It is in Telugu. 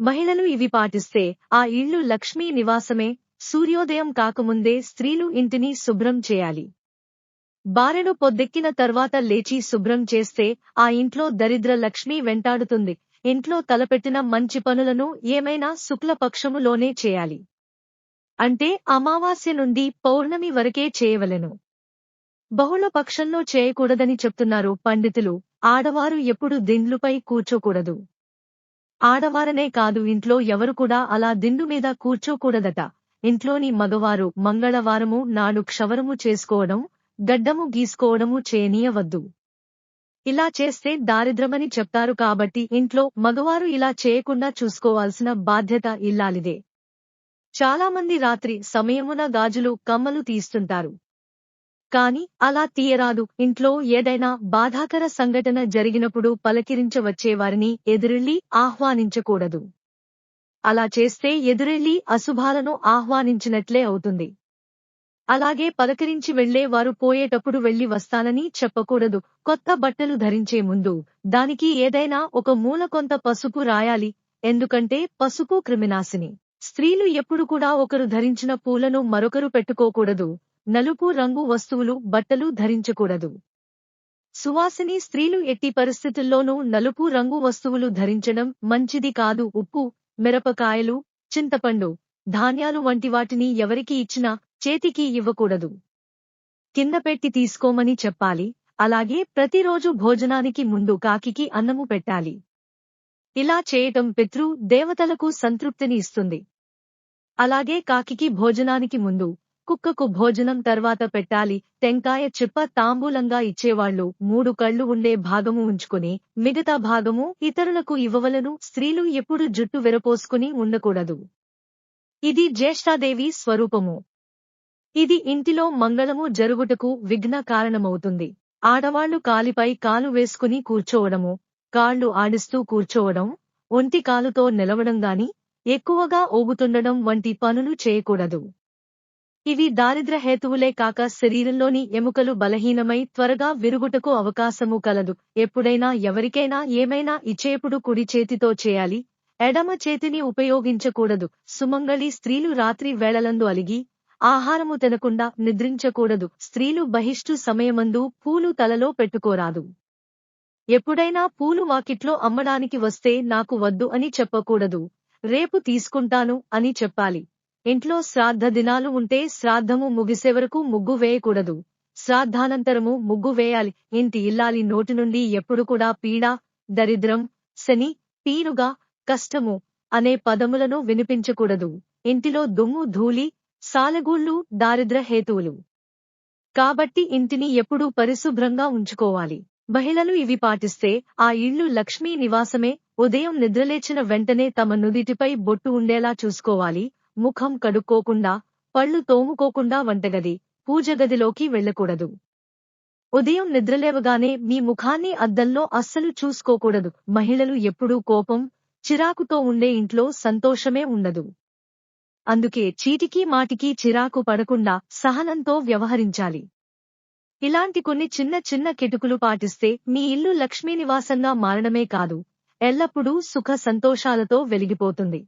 మహిళలు ఇవి పాటిస్తే ఆ ఇళ్ళు లక్ష్మీ నివాసమే సూర్యోదయం కాకముందే స్త్రీలు ఇంటిని శుభ్రం చేయాలి. బారెడు పొద్దెక్కిన తర్వాత లేచి శుభ్రం చేస్తే ఆ ఇంట్లో దరిద్ర లక్ష్మి వెంటాడుతుంది. ఇంట్లో తలపెట్టిన మంచి పనులను ఏమైనా శుక్లపక్షములోనే చేయాలి. అంటే అమావాస్య నుండి పౌర్ణమి వరకే చేయవలెను. బహుళ పక్షంలో చేయకూడదని చెప్తున్నారు పండితులు ఆడవారు ఎప్పుడు దిండ్లుపై కూర్చోకూడదు. ఆడవారనే కాదు ఇంట్లో ఎవరు కూడా అలా దిండు మీద కూర్చోకూడదట. ఇంట్లోని మగవారు మంగళవారము నాడు క్షవరము చేసుకోవడం గడ్డము గీసుకోవడము చేయనీయవద్దు. ఇలా చేస్తే దారిద్రమని చెప్తారు కాబట్టి ఇంట్లో మగవారు ఇలా చేయకుండా చూసుకోవాల్సిన బాధ్యత ఇల్లాలిదే. చాలామంది రాత్రి సమయమున గాజులు కమ్మలు తీస్తుంటారు. కాని అలా తీయరాదు. ఇంట్లో ఏదైనా బాధాకర సంఘటన జరిగినప్పుడు పలకిరించవచ్చేవారిని ఎదురెళ్ళి ఆహ్వానించకూడదు. అలా చేస్తే ఎదురెళ్ళి అశుభాలను ఆహ్వానించినట్లే అవుతుంది. అలాగే పలకరించి వెళ్ళే వారు పోయేటప్పుడు వెళ్ళి వస్తానని చెప్పకూడదు. కొత్త బట్టలు ధరించే ముందు దానికి ఏదైనా ఒక మూల కొంత పసుపు రాయాలి. ఎందుకంటే పసుపు క్రిమినాశిని. స్త్రీలు ఎప్పుడు కూడా ఒకరు ధరించిన పూలను మరొకరు పెట్టుకోకూడదు. నలుపు రంగు వస్తువులు బట్టలు ధరించకూడదు. సువాసిని స్త్రీలు ఎట్టి పరిస్థితుల్లోనూ నలుపు రంగు వస్తువులు ధరించడం మంచిది కాదు. ఉప్పు మిరపకాయలు చింతపండు ధాన్యాలు వంటి వాటిని ఎవరికి ఇచ్చినా చేతికి ఇవ్వకూడదు. కింద పెట్టి తీసుకోమని చెప్పాలి. అలాగే ప్రతిరోజు భోజనానికి ముందు కాకికి అన్నము పెట్టాలి. ఇలా చేయటం పితృ దేవతలకు సంతృప్తిని ఇస్తుంది. అలాగే కాకికి భోజనానికి ముందు కుక్కకు భోజనం తర్వాత పెట్టాలి. టెంకాయ చిప్ప తాంబూలంగా ఇచ్చేవాళ్ళు మూడు కళ్ళు ఉండే భాగము ఉంచుకుని మిగతా భాగము ఇతరులకు ఇవ్వవలను. స్త్రీలు ఎప్పుడు జుట్టు వెరపోసుకుని ఉండకూడదు. ఇది జ్యేష్ఠాదేవి స్వరూపము. ఇది ఇంటిలో మంగళము జరుగుటకు విఘ్న కారణమవుతుంది. ఆడవాళ్ళు కాలిపై కాలు వేసుకుని కూర్చోవడము కాళ్ళు ఆడిస్తూ కూర్చోవడం ఒంటి కాలుతో నిలవడం గాని ఎక్కువగా ఓగుతుండడం వంటి పనులు చేయకూడదు. ఇవి దారిద్ర హేతువులే కాక శరీరంలోని ఎముకలు బలహీనమై త్వరగా విరుగుటకు అవకాశము కలదు. ఎప్పుడైనా ఎవరికైనా ఏమైనా ఇచ్చేప్పుడు కుడి చేతితో చేయాలి. ఎడమ చేతిని ఉపయోగించకూడదు. సుమంగళి స్త్రీలు రాత్రి వేళలందు అలిగి ఆహారము తినకుండా నిద్రించకూడదు. స్త్రీలు బహిష్టు సమయమందు పూలు తలలో పెట్టుకోరాదు. ఎప్పుడైనా పూలు వాకిట్లో అమ్మడానికి వస్తే నాకు వద్దు అని చెప్పకూడదు. రేపు తీసుకుంటాను అని చెప్పాలి. ఇంట్లో శ్రాద్ధ దినాలు ఉంటే శ్రాద్ధము ముగిసే వరకు ముగ్గు వేయకూడదు. శ్రాద్ధానంతరము ముగ్గు వేయాలి. ఇంటి ఇల్లాలి నోటి నుండి ఎప్పుడు కూడా పీడ దరిద్రం శని పీనుగా కష్టము అనే పదములను వినిపించకూడదు. ఇంటిలో దుమ్ము ధూళి సాలగూళ్ళు దారిద్ర హేతువులు. కాబట్టి ఇంటిని ఎప్పుడూ పరిశుభ్రంగా ఉంచుకోవాలి. మహిళలు ఇవి పాటిస్తే ఆ ఇళ్ళు లక్ష్మీ నివాసమే. ఉదయం నిద్రలేచిన వెంటనే తమ నుదిటిపై బొట్టు ఉండేలా చూసుకోవాలి. ముఖం కడుక్కోకుండా పళ్ళు తోముకోకుండా వంటగది పూజగదిలోకి వెళ్ళకూడదు ఉదయం నిద్రలేవగానే మీ ముఖాన్ని అద్దంలో అస్సలు చూసుకోకూడదు. మహిళలు ఎప్పుడూ కోపం చిరాకుతో ఉండే ఇంట్లో సంతోషమే ఉండదు. అందుకే చీటికి మాటికి చిరాకు పడకుండా సహనంతో వ్యవహరించాలి. ఇలాంటి కొన్ని చిన్న చిన్న కిటుకులు పాటిస్తే మీ ఇల్లు లక్ష్మీనివాసంగా మారడమే కాదు ఎల్లప్పుడూ సుఖ సంతోషాలతో వెలిగిపోతుంది.